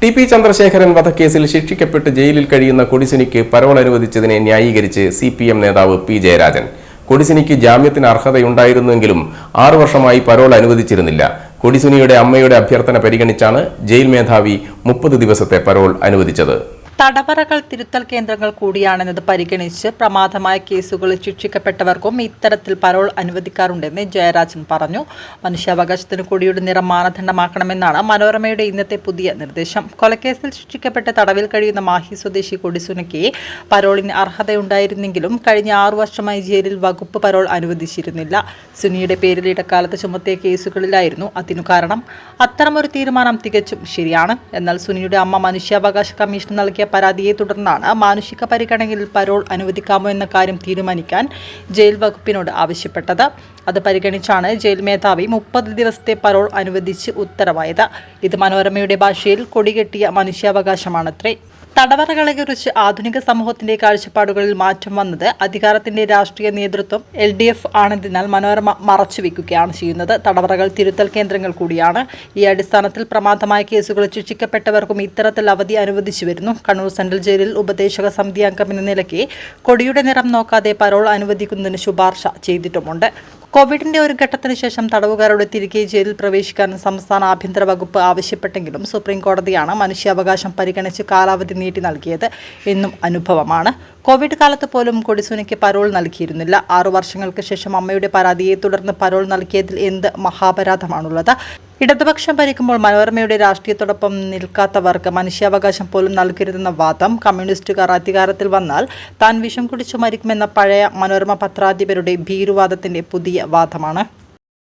T P Chandrasekharan വധക്കേസിൽ ശിക്ഷിക്കപ്പെട്ട് ജയിലിൽ കഴിയുന്ന കൊടിസിനിക്ക് പരോൾ അനുവദിച്ചതിനെ ന്യായീകരിച്ച് സി പി എം നേതാവ് പി ജയരാജൻ. കൊടിസിനിക്ക് ജാമ്യത്തിന് അർഹതയുണ്ടായിരുന്നുവെങ്കിലും ആറു വർഷമായി പരോൾ അനുവദിച്ചിരുന്നില്ല. കൊടിസുനിയുടെ അമ്മയുടെ അഭ്യർത്ഥന പരിഗണിച്ചാണ് ജയിൽ മേധാവി മുപ്പത് ദിവസത്തെ പരോൾ അനുവദിച്ചത്. തടവറകൾ തിരുത്തൽ കേന്ദ്രങ്ങൾ കൂടിയാണെന്നത് പരിഗണിച്ച് പ്രമാദമായ കേസുകളിൽ ശിക്ഷിക്കപ്പെട്ടവർക്കും ഇത്തരത്തിൽ പരോൾ അനുവദിക്കാറുണ്ടെന്ന് ജയരാജൻ പറഞ്ഞു. മനുഷ്യാവകാശത്തിന് കൂടിയുടെ നിറം മാനദണ്ഡമാക്കണമെന്നാണ് മനോരമയുടെ ഇന്നത്തെ പുതിയ നിർദ്ദേശം. കൊലക്കേസിൽ ശിക്ഷിക്കപ്പെട്ട തടവിൽ കഴിയുന്ന മാഹി സ്വദേശി കൊടിസുനയ്ക്ക് പരോളിന് അർഹതയുണ്ടായിരുന്നെങ്കിലും കഴിഞ്ഞ ആറു വർഷമായി ജയിലിൽ വകുപ്പ് പരോൾ അനുവദിച്ചിരുന്നില്ല. സുനിയുടെ പേരിൽ ഇടക്കാലത്ത് ചുമത്തിയ കേസുകളിലായിരുന്നു അതിനു കാരണം. അത്തരമൊരു തീരുമാനം തികച്ചും ശരിയാണ്. എന്നാൽ സുനിയുടെ അമ്മ മനുഷ്യാവകാശ കമ്മീഷൻ നൽകിയ പരാതിയെ തുടർന്നാണ് മാനുഷിക പരിഗണനയിൽ പരോൾ അനുവദിക്കാമോ എന്ന കാര്യം തീരുമാനിക്കാൻ ജയിൽ വകുപ്പിനോട് ആവശ്യപ്പെട്ടത്. അത് പരിഗണിച്ചാണ് ജയിൽ മേധാവി മുപ്പത് ദിവസത്തെ പരോൾ അനുവദിച്ച് ഉത്തരവായത്. ഇത് മനോരമയുടെ ഭാഷയിൽ കൊടികെട്ടിയ മനുഷ്യാവകാശമാണത്രേ. തടവറകളെക്കുറിച്ച് ആധുനിക സമൂഹത്തിന്റെ കാഴ്ചപ്പാടുകളിൽ മാറ്റം വന്നത് അധികാരത്തിന്റെ രാഷ്ട്രീയ നേതൃത്വം എൽ ഡി എഫ് ആണെന്നതിനാൽ മനോരമ മറച്ചുവെക്കുകയാണ് ചെയ്യുന്നത്. തടവറകൾ തിരുത്തൽ കേന്ദ്രങ്ങൾ കൂടിയാണ്. ഈ അടിസ്ഥാനത്തിൽ പ്രമാദമായ കേസുകളിൽ ശിക്ഷിക്കപ്പെട്ടവർക്കും ഇത്തരത്തിൽ അവധി അനുവദിച്ചു വരുന്നു. കണ്ണൂർ സെൻട്രൽ ജയിലിൽ ഉപദേശക സമിതി അംഗം എന്ന നിലയ്ക്ക് കൊടിയുടെ നിറം നോക്കാതെ പരോൾ അനുവദിക്കുന്നതിന് ശുപാർശ ചെയ്തിട്ടുമുണ്ട്. കോവിഡിന്റെ ഒരു ഘട്ടത്തിന് ശേഷം തടവുകാരോട് തിരികെ ജയിലിൽ പ്രവേശിക്കാൻ സംസ്ഥാന ആഭ്യന്തര വകുപ്പ് ആവശ്യപ്പെട്ടെങ്കിലും സുപ്രീം കോടതിയാണ് മനുഷ്യാവകാശം പരിഗണിച്ച് കാലാവധി നീട്ടി നൽകിയത് എന്നും അനുഭവമാണ്. കോവിഡ് കാലത്ത് പോലും കൊടിസുനിക്ക് പരോൾ നൽകിയിരുന്നില്ല. ആറു വർഷങ്ങൾക്ക് ശേഷം അമ്മയുടെ പരാതിയെ തുടർന്ന് പരോൾ നൽകിയതിൽ എന്ത് മഹാപരാധമാണുള്ളത്? ഇടതുപക്ഷം ഭരിക്കുമ്പോൾ മനോരമയുടെ രാഷ്ട്രീയത്തോടൊപ്പം നിൽക്കാത്തവർക്ക് മനുഷ്യാവകാശം പോലും നൽകരുതെന്ന വാദം കമ്മ്യൂണിസ്റ്റുകാർ അധികാരത്തിൽ വന്നാൽ താൻ വിഷം കുടിച്ചു മരിക്കുമെന്ന പഴയ മനോരമ പത്രാധിപരുടെ ഭീരുവാദത്തിന്റെ പുതിയ വാദമാണ്.